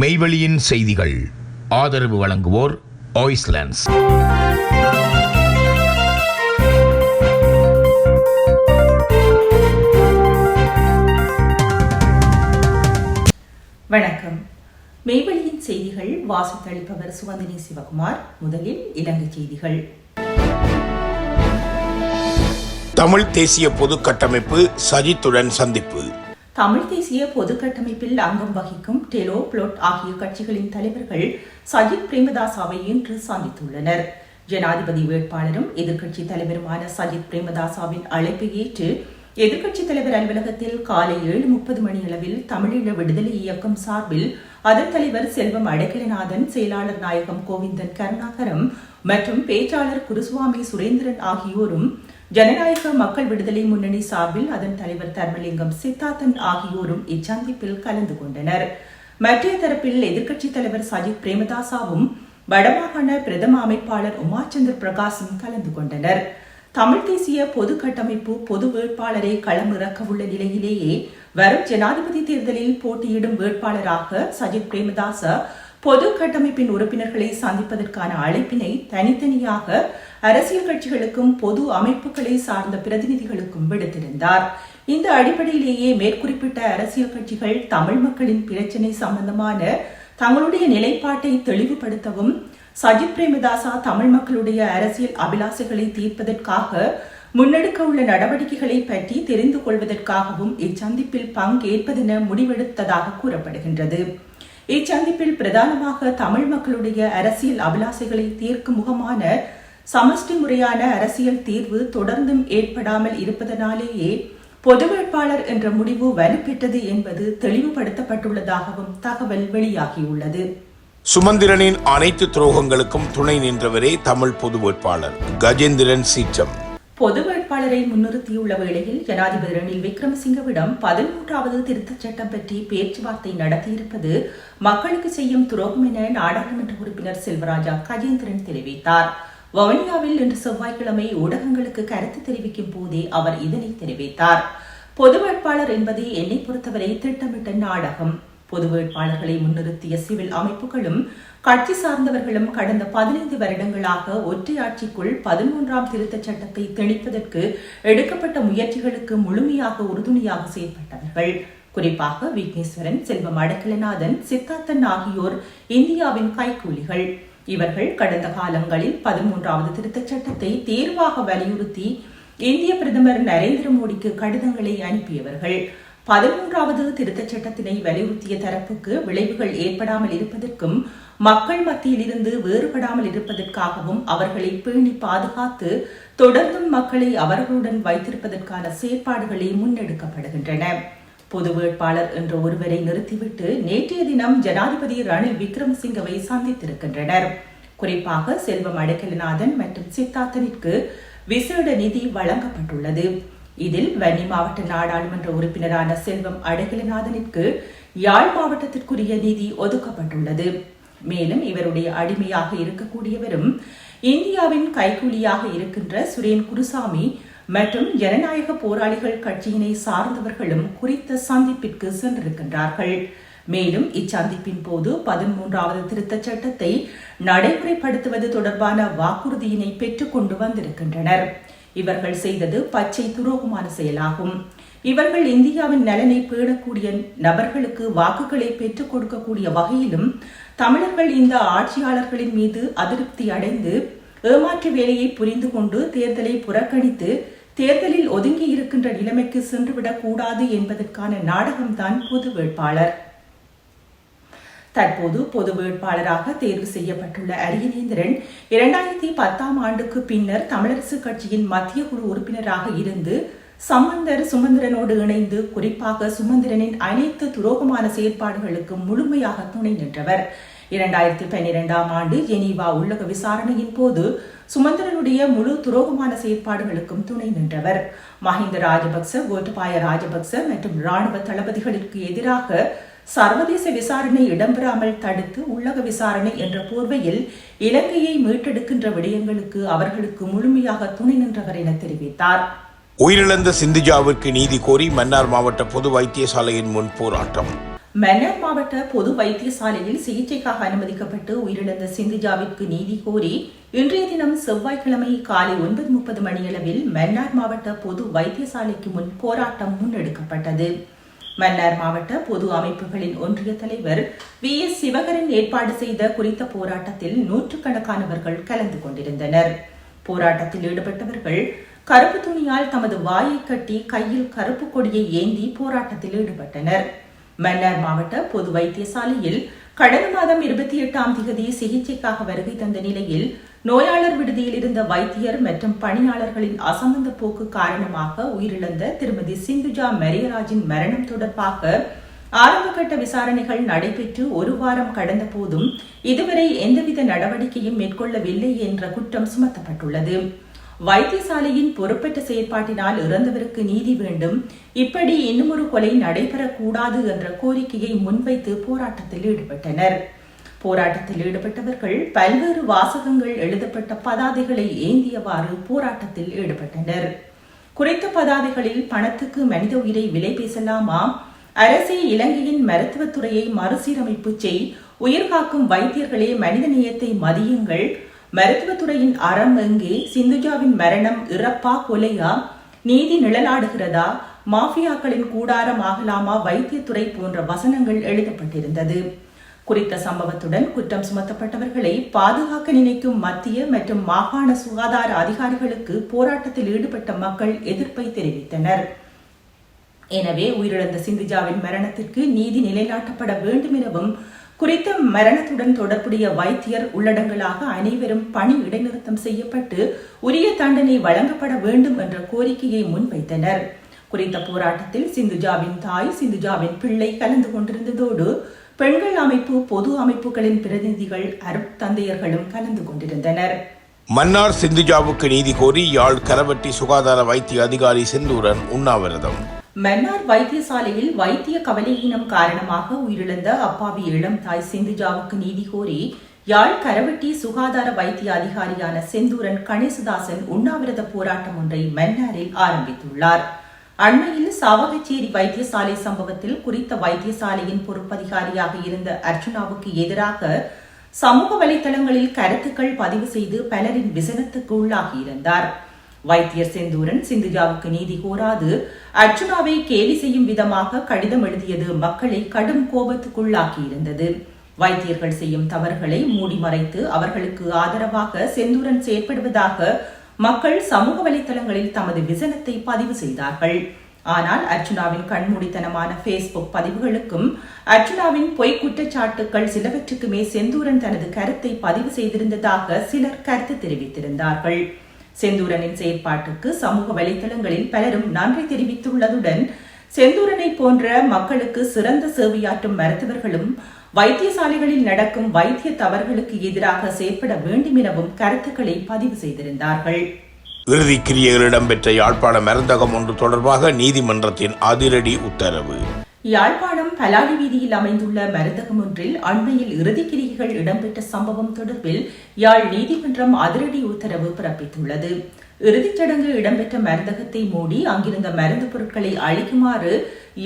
மெய்வெளியின் செய்திகள். ஆதரவு வழங்குவோர் ஆய்ஸ்லாண்ட்ஸ் வணக்கம். மெய்வெளியின் செய்திகள் வாசித்தளிப்பவர் சுவந்தினி சிவகுமார். முதலில் இலங்கை செய்திகள். தமிழ் தேசிய பொது கட்டமைப்பு சஜித்துடன் சந்திப்பு. தமிழ் தேசிய பொது கட்டமைப்பில் அங்கம் வகிக்கும் டெலோ புளொட் ஆகிய கட்சிகளின் தலைவர்கள் சஜித் பிரேமதாசாவை இன்று சந்தித்துள்ளனர். ஜனாதிபதி வேட்பாளரும் எதிர்க்கட்சி தலைவருமான சஜித் பிரேமதாசாவின் அழைப்பை ஏற்று எதிர்க்கட்சித் தலைவர் அலுவலகத்தில் காலை ஏழு முப்பது மணி அளவில் தமிழீழ விடுதலை இயக்கம் சார்பில் அதன் தலைவர் செல்வம் அடைக்கலநாதன் செயலாளர் நாயகம் கோவிந்தன் கருணாகரம் மற்றும் பேச்சாளர் குருசுவாமி சுரேந்திரன் ஆகியோரும் ஜனநாயக மக்கள் விடுதலை முன்னணி சார்பில் அதன் தலைவர் தர்மலிங்கம் சித்தார்த்தன் ஆகியோரும் இச்சந்திப்பில் கலந்து கொண்டனர். மற்ற தரப்பில் எதிர்க்கட்சித் தலைவர் சஜித் பிரேமதாசாவும் வடமாகாண பிரதம அமைப்பாளர் உமாச்சந்தர் பிரகாசும் கலந்து கொண்டனர். தமிழ் தேசிய பொது கட்டமைப்பு பொது வேட்பாளரை களமிறக்கவுள்ள நிலையிலேயே வரும் ஜனாதிபதி தேர்தலில் போட்டியிடும் வேட்பாளராக சஜித் பிரேமதாச பொது கட்டமைப்பின் உறுப்பினர்களை சந்திப்பதற்கான அழைப்பினை தனித்தனியாக அரசியல் கட்சிகளுக்கும் பொது அமைப்புகளை சார்ந்த பிரதிநிதிகளுக்கும் விடுத்திருந்தார். இந்த அடிப்படையிலேயே மேற்குறிப்பிட்ட அரசியல் கட்சிகள் தமிழ் மக்களின் பிரச்சினை சம்பந்தமான தங்களுடைய நிலைப்பாட்டை தெளிவுபடுத்தவும் சஜித் பிரேமதாசா தமிழ் மக்களுடைய அரசியல் அபிலாசைகளை தீர்ப்பதற்காக முன்னெடுக்க உள்ள நடவடிக்கைகளை பற்றி தெரிந்து கொள்வதற்காகவும் இச்சந்திப்பில் பங்கேற்பதென முடிவெடுத்ததாக கூறப்படுகின்றது. இச்சந்திப்பில் பிரதானமாக தமிழ் மக்களுடைய அரசியல் அபிலாசைகளை தீர்க்கும் முகமான சமஷ்டி முறையான அரசியல் தீர்வு தொடர்ந்தும் ஏற்படாமல் இருப்பதனாலேயே பொது வேட்பாளர் என்ற முடிவு வலுப்பெற்றது என்பது தெளிவுபடுத்தப்பட்டுள்ளதாகவும் தகவல் வெளியாகியுள்ளது. சுமந்திரனின் அனைத்து துரோகங்களுக்கும் துணை நின்றவரே தமிழ் பொது வேட்பாளர் கஜேந்திரன் சீற்றம். பொது வேட்பாளரை முன்னிறுத்தியுள்ள வேளையில் ஜனாதிபதி ரணில் விக்ரமசிங்கவிடம் பதிமூன்றாவது திருத்தச் சட்டம் பற்றி பேச்சுவார்த்தை நடத்தியிருப்பது மக்களுக்கு செய்யும் துரோகம் என நாடாளுமன்ற உறுப்பினர் செல்வராஜா கஜேந்திரன் தெரிவித்தார். வவுனியாவில் இன்று செவ்வாய்க்கிழமை ஊடகங்களுக்கு கருத்து தெரிவிக்கும் போதே அவர் இதனை தெரிவித்தார். பொது வேட்பாளர் என்பது என்னை பொறுத்தவரை திட்டமிட்ட நாடகம். பொது வேட்பாளர்களை முன்னிறுத்திய சிவில் அமைப்புகளும் கட்சி சார்ந்தவர்களும் கடந்த பதினைந்து வருடங்களாக ஒற்றையாட்சிக்குள் பதிமூன்றாம் திருத்தச் சட்டத்தை திணிப்பதற்கு எடுக்கப்பட்ட முயற்சிகளுக்கு முழுமையாக உறுதுணையாக செயல்பட்டவர்கள் குறிப்பாக விக்னேஸ்வரன் செல்வம் அடக்கலநாதன் சித்தார்த்தன் ஆகியோர் இந்தியாவின் கைக்கூலிகள். இவர்கள் கடந்த காலங்களில் பதிமூன்றாவது திருத்தச் சட்டத்தை தேர்வாக வலியுறுத்தி இந்திய பிரதமர் நரேந்திர மோடிக்கு கடிதங்களை அனுப்பியவர்கள். பதிமூன்றாவது திருத்தச் சட்டத்தினை வலியுறுத்திய தரப்புக்கு விளைவுகள் ஏற்படாமல் இருப்பதற்கும் மக்கள் மத்தியில் இருந்து வேறுபடாமல் இருப்பதற்காகவும் அவர்களை பேணி பாதுகாத்து தொடர்ந்தும் மக்களை அவர்களுடன் வைத்திருப்பதற்கான செயற்பாடுகளே முன்னெடுக்கப்படுகின்றன. பொது வேட்பாளர் என்ற ஒருவரை நிறுத்திவிட்டு நேற்றைய தினம் ஜனாதிபதி ரணில் விக்ரமசிங்கவை சந்தித்திருக்கின்றனர். குறிப்பாக செல்வம் அடைக்கலநாதன் மற்றும் சித்தார்த்தனிற்கு விசேட நிதி வழங்கப்பட்டுள்ளது. இதில் வன்னி மாவட்ட நாடாளுமன்ற உறுப்பினரான செல்வம் அடைக்கலநாதனிற்கு யாழ் மாவட்டத்திற்குரிய நிதி ஒதுக்கப்பட்டுள்ளது. மேலும் இவருடைய அடிமையாக இருக்கக்கூடியவரும் இந்தியாவின் கைகூலியாக இருக்கின்ற சுரேன் குருசாமி மற்றும் ஜனநாயக போராளிகள் கட்சியினை சார்ந்தவர்களும் குறித்த சந்திப்பிற்கு சென்றிருக்கின்றார்கள். மேலும் இச்சந்திப்பின் போது பதிமூன்றாவது திருத்தச் சட்டத்தை நடைமுறைப்படுத்துவது தொடர்பான வாக்குறுதியினை பெற்றுக் கொண்டு வந்திருக்கின்றனர். இவர்கள் செய்தது பச்சை துரோகமான செயலாகும். இவர்கள் இந்தியாவின் நலனை பேடக்கூடிய நபர்களுக்கு வாக்குகளை பெற்றுக் கொடுக்கக்கூடிய வகையிலும் தமிழர்கள் இந்த ஆட்சியாளர்களின் மீது அதிருப்தி அடைந்து ஏமாற்று வேலையை புரிந்து கொண்டு தேர்தலை புறக்கணித்து தேர்தலில் ஒதுங்கி இருக்கின்ற நிலைமைக்கு சென்றுவிடக் கூடாது என்பதற்கான நாடகம்தான் பொது வேட்பாளர். தற்போது பொது வேட்பாளராக தேர்வு செய்யப்பட்டுள்ள அரியநேந்திரன் இரண்டாயிரத்தி பத்தாம் ஆண்டுக்கு பின்னர் தமிழரசு கட்சியின் மத்திய குழு உறுப்பினராக இருந்து சம்பந்தர் சுமந்திரனோடு இணைந்து குறிப்பாக சுமந்திரனின் அனைத்து துரோகமான செயற்பாடுகளுக்கு முழுமையாக துணை நின்றவர். இரண்டாயிரத்தி பன்னிரெண்டாம் ஆண்டு ஜெனீவா உள்ளக விசாரணையின் போது சுமந்திரனுடைய முழு துரோகமான செயற்பாடுகளுக்கும் துணை நின்றவர். மஹிந்த ராஜபக்ச கோட்டபாய ராஜபக்ச மற்றும் ராணுவ தளபதிகளுக்கு எதிராக சர்வதேச விசாரணை இடம்பெறாமல் தடுத்து உள்ளக விசாரணை என்ற போர்வையில் இலங்கையை மீட்டெடுக்கின்ற விடயங்களுக்கு அவர்களுக்கு முழுமையாக துணை நின்றவர் என தெரிவித்தார். உயிரிழந்த சிந்துஜாவிற்கு நீதி கோரி மன்னார் மாவட்ட பொது வைத்தியசாலையின் முன் போராட்டம். மன்னர் மாவட்ட பொது வைத்தியசாலையில் சிகிச்சைக்காக அனுமதிக்கப்பட்டு உயிரிழந்த சிந்துஜாவிற்கு நீதி கோரி இன்றைய தினம் செவ்வாய்க்கிழமை காலை ஒன்பது முப்பது மணியளவில் மன்னார் மாவட்ட பொது வைத்தியசாலைக்கு முன் போராட்டம் முன்னெடுக்கப்பட்டது. மன்னார் மாவட்ட பொது அமைப்புகளின் ஒன்றிய தலைவர் வி. எஸ். சிவகரன் ஏற்பாடு செய்த குறித்த போராட்டத்தில் நூற்றுக்கணக்கானவர்கள் கலந்து கொண்டிருந்தனர். போராட்டத்தில் ஈடுபட்டவர்கள் கருப்பு துணியால் தமது வாயை கட்டி கையில் கருப்பு கொடியை ஏந்தி போராட்டத்தில் ஈடுபட்டனர். மன்னார் மாவட்ட பொது வைத்தியசாலையில் கடந்த மாதம் இருபத்தி எட்டாம் தேதி சிகிச்சைக்காக வருகை தந்த நிலையில் நோயாளர் விடுதியில் இருந்த வைத்தியர் மற்றும் பணியாளர்களின் அசம்பந்த போக்கு காரணமாக உயிரிழந்த திருமதி சிந்துஜா மெரியராஜின் மரணம் தொடர்பாக ஆரம்பகட்ட விசாரணைகள் நடைபெற்று ஒரு வாரம் கடந்த போதும் இதுவரை எந்தவித நடவடிக்கையும் மேற்கொள்ளவில்லை என்ற குற்றம் சுமத்தப்பட்டுள்ளது. வைத்தியசாலையின் பொறுப்பற்ற செயற்பாட்டினால் இறந்தவருக்கு நீதி வேண்டும். இப்படி இன்னுமொரு கொலை நடைபெறக்கூடாது என்ற கோரிக்கையை முன்வைத்து போராட்டத்தில் ஈடுபட்டனர். போராட்டத்தில் ஈடுபட்டவர்கள் பல்வேறு வாசகங்கள் எழுதப்பட்ட பதாதைகளை ஏந்தியவாறு போராட்டத்தில் ஈடுபட்டனர். குறைத்த பதாதைகளில் பணத்துக்கு மனித உயிரை விலை பேசலாமா? அரசே இலங்கையின் மருத்துவத்துறையை மறுசீரமைப்பு செய். உயிர்காக்கும் வைத்தியர்களே மனித நேயத்தை மதியுங்கள். மருத்துவத்துறையின் அறம் எங்கே? சிந்துஜாவின் மரணம் இறப்பா கொலையா? நீதி நிழலாடுகிறதா? மாஃபியாக்களின் கூடாரம் ஆகலாமா? வைத்தியத்துறை போன்ற வசனங்கள் எழுதப்பட்டிருந்தது. குறித்த சம்பவத்துடன் குற்றம் சுமத்தப்பட்டவர்களை பாதுகாக்க நினைக்கும் மத்திய மற்றும் மாகாண சுகாதார அதிகாரிகளுக்கு போராட்டத்தில் ஈடுபட்ட மக்கள் எதிர்ப்பை தெரிவித்தனர். எனவே உயிரிழந்த சிந்துஜாவின் மரணத்திற்கு நீதி நிலைநாட்டப்பட வேண்டும் எனவும் குறித்த மரணத்துடன் தொடர்புடைய வைத்தியர் உள்ளடங்களாக அனைவரும் பணி இடைநிறுத்தம் செய்யப்பட்டு உரிய தண்டனை வழங்கப்பட வேண்டும் என்ற கோரிக்கையை முன்வைத்தனர். குறித்த போராட்டத்தில் சிந்துஜாவின் தாய் சிந்துஜாவின் பிள்ளை கலந்து கொண்டிருந்ததோடு பெண்கள் அமைப்பு பொது அமைப்புகளின் பிரதிநிதிகள் அருட்தந்தையர்களும் கலந்து கொண்டிருந்தனர். மன்னார் சிந்துஜாவுக்கு நீதி கோரி யாழ் கரவட்டி சுகாதார வைத்திய அதிகாரி செந்தூரன் உண்ணாவிரதம். மன்னார் வைத்தியசாலையில் வைத்திய கவலையீனம் காரணமாக உயிரிழந்த அப்பாவி இளம் தாய் சிந்துஜாவுக்கு நீதி கோரி யாழ் கரவட்டி சுகாதார வைத்திய அதிகாரியான செந்தூரன் கணேசதாசன் உண்ணாவிரத போராட்டம் ஒன்றை மன்னாரில் ஆரம்பித்துள்ளார். அண்மையில் சாவகச்சேரி வைத்தியசாலை சம்பவத்தில் குறித்த வைத்தியசாலையின் பொறுப்பதிகாரியாக இருந்த அர்ச்சுனாவுக்கு எதிராக சமூக வலைதளங்களில் கருத்துக்கள் பதிவு செய்து பலரின் விசனத்துக்கு உள்ளாகியிருந்தார். வைத்தியர் செந்தூரன் சிந்துஜாவுக்கு நீதி கோராது. அர்ச்சுனாவை கேலி செய்யும் விதமாக கடிதம் எழுதியது மக்களை கடும் கோபத்துக்குள்ளாக்கியிருந்தது. வைத்தியர்கள் செய்யும் தவறுகளை மூடி மறைத்து அவர்களுக்கு ஆதரவாக செந்தூரன் செயற்படுவதாக மக்கள் சமூக வலைதளங்களில் தமது விசனத்தை பதிவு செய்தார்கள். ஆனால் அர்ச்சுனாவின் கண்மூடித்தனமான பேஸ்புக் பதிவுகளுக்கும் அர்ச்சுனாவின் பொய் குற்றச்சாட்டுக்கள் சிலவற்றுக்குமே செந்தூரன் தனது கருத்தை பதிவு செய்திருந்ததாக சிலர் கருத்து தெரிவித்திருந்தார்கள். செந்தூரனின் செயற்பாட்டுக்கு சமூக வலைதளங்களில் பலரும் நன்றி தெரிவித்துள்ளதுடன் செந்தூரனை போன்ற மக்களுக்கு சிறந்த சேவையாற்றும் மருத்துவர்களும் வைத்தியசாலைகளில் நடக்கும் வைத்திய தவறுகளுக்கு எதிராக செயற்பட வேண்டும் எனவும் கருத்துக்களை பதிவு செய்திருந்தார்கள். இறுதிக் கிரியைகள் இடம்பெற்ற யாழ்ப்பாண மருந்தகம் ஒன்று தொடர்பாக நீதிமன்றத்தின் அதிரடி உத்தரவு. யாழ்ப்பாணம் பலாடி வீதியில் அமைந்துள்ள மருந்தகம் ஒன்றில் அண்மையில் இறுதிக்கிரிகைகள் இடம்பெற்ற சம்பவம் தொடர்பில் யாழ் நீதிமன்றம் அதிரடி உத்தரவு பிறப்பித்துள்ளது. இறுதிச் சடங்கு இடம்பெற்ற மருந்தகத்தை மூடி அங்கிருந்த மருந்து பொருட்களை அழிக்குமாறு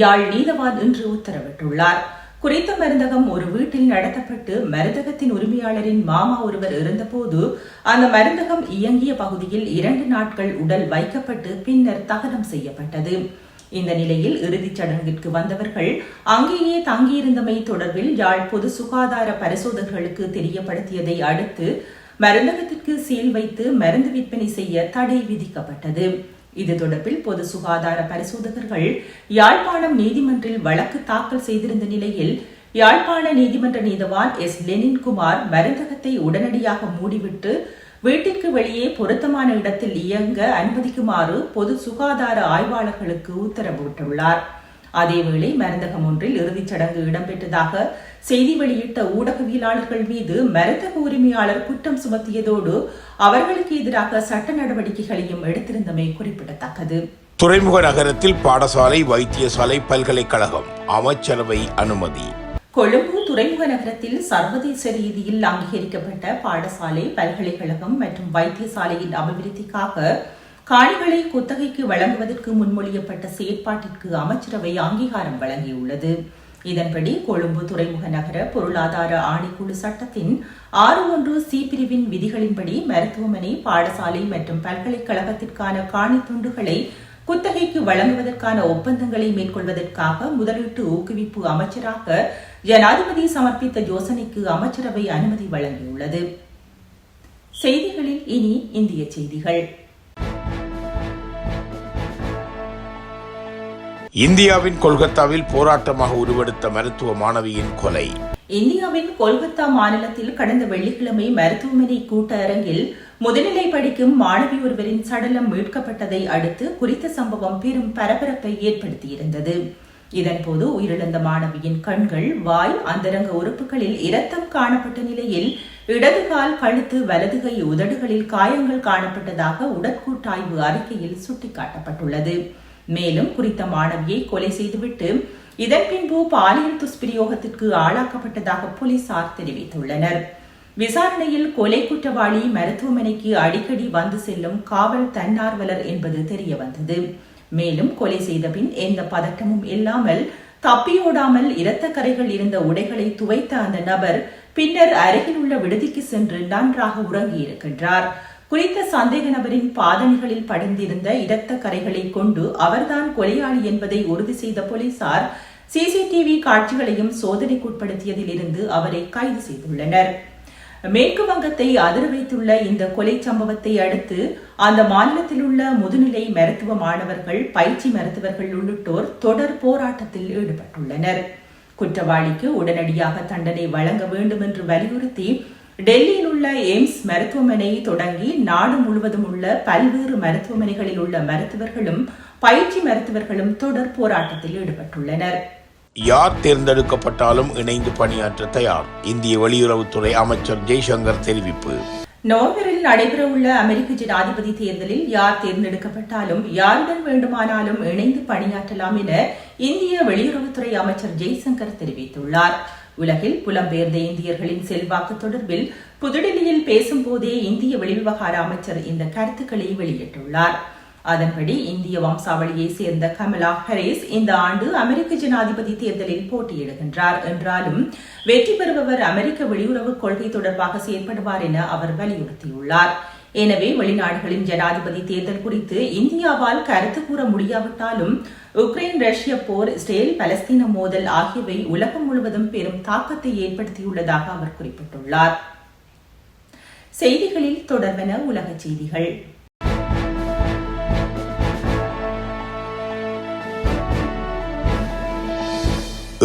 யாழ் நீதவான் இன்று உத்தரவிட்டுள்ளார். குறித்த மருந்தகம் ஒரு வீட்டில் நடத்தப்பட்டு மருந்தகத்தின் உரிமையாளரின் மாமா ஒருவர் இருந்தபோது அந்த மருந்தகம் இயங்கிய பகுதியில் இரண்டு நாட்கள் உடல் வைக்கப்பட்டு பின்னர் தகனம் செய்யப்பட்டது. இந்த நிலையில் இறுதிச் சடங்கிற்கு வந்தவர்கள் அங்கேயே தங்கியிருந்தமை தொடர்பில் யாழ் பொது சுகாதார பரிசோதகர்களுக்கு தெரியப்படுத்தியதை அடுத்து மருந்தகத்திற்கு சீல் வைத்து மருந்து விற்பனை செய்ய தடை விதிக்கப்பட்டது. இது தொடர்பில் பொது சுகாதார பரிசோதகர்கள் யாழ்ப்பாணம் நீதிமன்றில் வழக்கு தாக்கல் செய்திருந்த நிலையில் யாழ்ப்பாண நீதிமன்ற நீதவான் எஸ் லெனின்குமார் மருந்தகத்தை உடனடியாக மூடிவிட்டு வீட்டிற்கு வெளியே பொருத்தமான இடத்தில் இயங்க அனுமதிக்குமாறு பொது சுகாதார ஆய்வாளர்களுக்கு உத்தரவிட்டுள்ளார் அதேவேளை மருந்தகம் ஒன்றில் இறுதிச் சடங்கு இடம்பெற்றதாக செய்தி வெளியிட்ட ஊடகவியலாளர்கள் மீது மருந்தக உரிமையாளர் குற்றம் சுமத்தியதோடு அவர்களுக்கு எதிராக சட்ட நடவடிக்கைகளையும் எடுத்திருந்தமை குறிப்பிடத்தக்கது. துறைமுக நகரத்தில் பாடசாலை வைத்தியசாலை பல்கலைக்கழகம் அமைச்சரவை அனுமதி. கொழும்பு துறைமுக நகரத்தில் சர்வதேச ரீதியில் அங்கீகரிக்கப்பட்ட பாடசாலை பல்கலைக்கழகம் மற்றும் வைத்தியசாலையின் அபிவிருத்திக்காக காணிகளை குத்தகைக்கு வழங்குவதற்கு முன்மொழியப்பட்ட செயற்பாட்டிற்கு அமைச்சரவை அங்கீகாரம் வழங்கியுள்ளது. இதன்படி கொழும்பு துறைமுக நகர பொருளாதார ஆணைக்குழு சட்டத்தின் ஆறு ஒன்று சி பிரிவின் விதிகளின்படி மருத்துவமனை பாடசாலை மற்றும் பல்கலைக்கழகத்திற்கான காணி துண்டுகளை குத்தகைக்கு வழங்குவதற்கான ஒப்பந்தங்களை மேற்கொள்வதற்காக முதலீட்டு ஊக்குவிப்பு அமைச்சராக ஜனாதிபதி சமர்ப்பித்த யோசனைக்கு அமைச்சரவை அனுமதி வழங்கியுள்ளது. செய்திகளில் இனி இந்திய செய்திகள். இந்தியாவின் கொல்கத்தாவில் போராட்டமாக உருவெடுத்த மருத்துவ மாணவியின் கொலை. இந்தியாவின் கொல்கத்தா மாநிலத்தில் கடந்த வெள்ளிக்கிழமை மருத்துவமனை கூட்ட அரங்கில் முதுநிலை படிக்கும் மாணவி ஒருவரின் சடலம் மீட்கப்பட்டதை அடுத்து குறித்த சம்பவம் பெரும் பரபரப்பை ஏற்படுத்தியிருந்தது. இதன்போது உயிரிழந்த மாணவியின் கண்கள் வாய் அந்தரங்க உறுப்புகளில் இரத்தம் காணப்பட்ட நிலையில் இடது கால் கழுத்து வலது கை உதடுகளில் காயங்கள் காணப்பட்டதாக உடற்கூட்டாய்வு அறிக்கையில் சுட்டிக்காட்டப்பட்டுள்ளது. மேலும் குறித்த மாணவியை கொலை செய்துவிட்டு இதன் பின்பு பாலியல் துஷ்பிரயோகத்திற்கு ஆளாக்கப்பட்டதாக போலீசார் தெரிவித்துள்ளனர். விசாரணையில் கொலை குற்றவாளி மருத்துவமனைக்கு அடிக்கடி வந்து செல்லும் காவல் தன்னார்வலர் என்பது தெரியவந்தது. வந்தது மேலும் கொலை செய்த பின் எந்த பதட்டமும் இல்லாமல் தப்பியோடாமல் இரத்த கரைகள் இருந்த உடைகளை துவைத்த அந்த நபர் பின்னர் அருகில் உள்ள விடுதிக்கு சென்று நன்றாக உறங்கியிருக்கின்றார் குறித்த சந்தேக நபரின் பாதணிகளில் படிந்திருந்த இரத்த கரைகளை கொண்டு அவர்தான் கொலையாளி என்பதை உறுதி செய்த போலீசார் சிசிடிவி காட்சிகளையும் சோதனைக்குட்படுத்தியதில் இருந்து அவரை கைது செய்துள்ளனர். மேற்கு வங்கத்தை அதிர வைத்துள்ள இந்த கொலை சம்பவத்தை அடுத்து அந்த மாநிலத்தில் உள்ள முதுநிலை மருத்துவ மாணவர்கள் பயிற்சி மருத்துவர்கள் உள்ளிட்டோர் தொடர் போராட்டத்தில் ஈடுபட்டுள்ளனர். குற்றவாளிக்கு உடனடியாக தண்டனை வழங்க வேண்டும் என்று வலியுறுத்தி டெல்லியில் உள்ள எய்ம்ஸ் மருத்துவமனை தொடங்கி நாடு முழுவதும் உள்ள பல்வேறு மருத்துவமனைகளில் உள்ள மருத்துவர்களும் பயிற்சி மருத்துவர்களும் தொடர் போராட்டத்தில் ஈடுபட்டுள்ளனர். யார் தேர்ந்தெடுக்கப்பட்டாலும் இணைந்து பணியாற்ற தயார். இந்திய வெளியுறவுத்துறை அமைச்சர் ஜெய்சங்கர் தெரிவிப்பு. நவம்பரில் நடைபெறவுள்ள அமெரிக்க ஜனாதிபதி தேர்தலில் யார் தேர்ந்தெடுக்கப்பட்டாலும் யாருடன் வேண்டுமானாலும் இணைந்து பணியாற்றலாம் என இந்திய வெளியுறவுத்துறை அமைச்சர் ஜெய்சங்கர் தெரிவித்துள்ளார். உலகில் புலம்பெயர்ந்த இந்தியர்களின் செல்வாக்கு தொடர்பில் புதுடெல்லியில் பேசும்போதே இந்திய வெளிவிவகார அமைச்சர் இந்த கருத்துக்களை வெளியிட்டுள்ளார். அதன்படி இந்திய வம்சாவளியை சேர்ந்த கமலா ஹரீஸ் இந்த ஆண்டு அமெரிக்க ஜனாதிபதி தேர்தலில் போட்டியிடுகின்றார். என்றாலும் வெற்றி பெறுபவர் அமெரிக்க வெளியுறவு கொள்கை தொடர்பாக செயற்படுவார் என அவர் வலியுறுத்தியுள்ளார். எனவே வெளிநாடுகளின் ஜனாதிபதி தேர்தல் குறித்து இந்தியாவால் கருத்து கூற முடியாவிட்டாலும் உக்ரைன் ரஷ்ய போர் இஸ்ரேல் பலஸ்தீன மோதல் ஆகியவை உலகம் முழுவதும் பெரும் தாக்கத்தை ஏற்படுத்தியுள்ளதாக அவர் குறிப்பிட்டுள்ளார். செய்திகளில் தொடர்பென உலக செய்திகள்.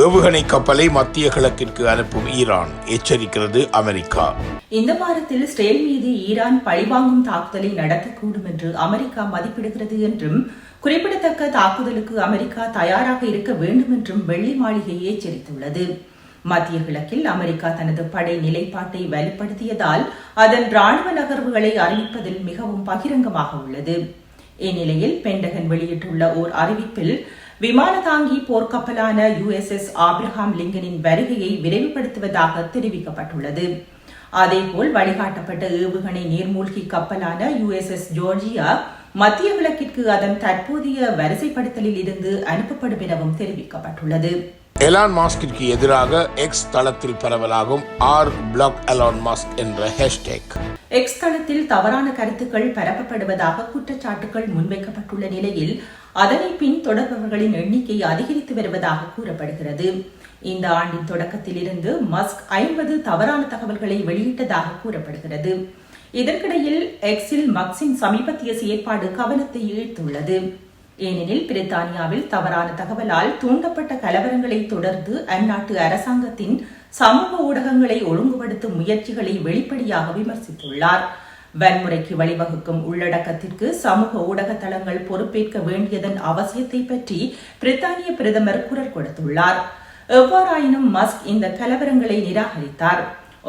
ஏவுகணை கப்பலை மத்திய கிழக்கிற்கு அனுப்பும் ஈரான் எச்சரிக்கிறது அமெரிக்கா. இந்த வாரத்தில் இஸ்ரேல் மீது ஈரான் பழிவாங்கும் தாக்குதலை நடத்தக்கூடும் என்று அமெரிக்கா மதிப்பிடுகிறது என்றும் குறிப்பிடத்தக்க தாக்குதலுக்கு அமெரிக்கா தயாராக இருக்க வேண்டும் என்றும் வெள்ளி மாளிகை எச்சரித்துள்ளது. மத்திய கிழக்கில் அமெரிக்கா தனது படை நிலைப்பாட்டை வலுப்படுத்தியதால் அதன் ராணுவ நகர்வுகளை அறிவிப்பதில் மிகவும் பகிரங்கமாக உள்ளது. இந்நிலையில் பென்டகன் வெளியிட்டுள்ள ஓர் அறிவிப்பில் விமான தாங்கி போர்க்கப்பலான யுஎஸ்எஸ் ஆப்ரஹாம் லிங்கனின் வருகையை விரைவுபடுத்துவதாக தெரிவிக்கப்பட்டுள்ளது. அதேபோல் வழிகாட்டப்பட்ட ஏவுகணை நீர்மூழ்கி கப்பலான யுஎஸ்எஸ் ஜோர்ஜியா மத்திய கிழக்கிற்கு அதன் தற்போதைய வரிசைப்படுத்தலில் இருந்து அனுப்பப்படும் எனவும் தெரிவிக்கப்பட்டுள்ளது. எலான் மாஸ்கிற்கு எதிராக எக்ஸ் தளத்தில் பரவலாகும் ஆர் பிளாக் எலான் மாஸ்க் என்ற ஹேஷ்டேக் எக்ஸ் தளத்தில் தவறான கருத்துக்கள் பரப்பப்படுவதாக குற்றச்சாட்டுகள் முன்வைக்கப்பட்டுள்ள நிலையில் அதனை பின் தொடர்பவர்களின் எண்ணிக்கை அதிகரித்து வருவதாக கூறப்படுகிறது. இந்த ஆண்டின் தொடக்கத்திலிருந்து மஸ்க் ஐம்பது தவறான தகவல்களை வெளியிட்டதாக கூறப்படுகிறது. இதற்கிடையில் எக்ஸில் மக்ஸின் சமீபத்திய செயற்பாடு கவனத்தை ஈர்த்துள்ளது. ஏனெனில் பிரித்தானியாவில் தவறான தகவலால் தூண்டப்பட்ட கலவரங்களை தொடர்ந்து அந்நாட்டு அரசாங்கத்தின் சமூக ஊடகங்களை ஒழுங்குபடுத்தும் முயற்சிகளை வெளிப்படையாக விமர்சித்துள்ளார். வன்முறைக்கு வழிவகுக்கும் உள்ளடக்கத்திற்கு சமூக ஊடக தளங்கள் பொறுப்பேற்க வேண்டியதன் அவசியத்தை பற்றி பிரித்தானிய பிரதமர் குரல் கொடுத்துள்ளார். எவ்வாறாயினும் மஸ்க் இந்த கலவரங்களை நிராகரித்தார்.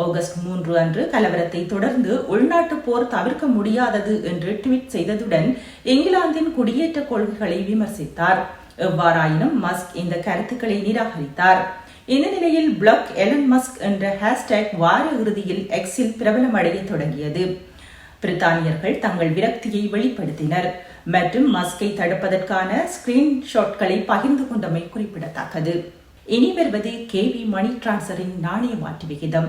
ஆகஸ்ட் மூன்று அன்று கலவரத்தை தொடர்ந்து உள்நாட்டு போர் தவிர்க்க முடியாதது என்று ட்வீட் செய்ததுடன் இங்கிலாந்தின் குடியேற்ற கொள்கைகளை விமர்சித்தார். எவ்வாறாயினும் மஸ்க் இந்த கருத்துக்களை நிராகரித்தார். இந்த நிலையில் பிளாக் எலன் மஸ்க் என்ற ஹேஷ்டேக் வார இறுதியில் எக்ஸில் பிரபலமடைய தொடங்கியது. பிரித்தானியர்கள் தங்கள் விரக்தியை வெளிப்படுத்தினர். மற்றும் மஸ்கை தடுப்பதற்கான ஸ்கிரீன்ஷாட்களை பகிர்ந்து கொண்டமை குறிப்பிடத்தக்கது. இனி வருவது கேவி மணி டிரான்ஸ்ஃபரின் நாணய மாற்று விகிதம்.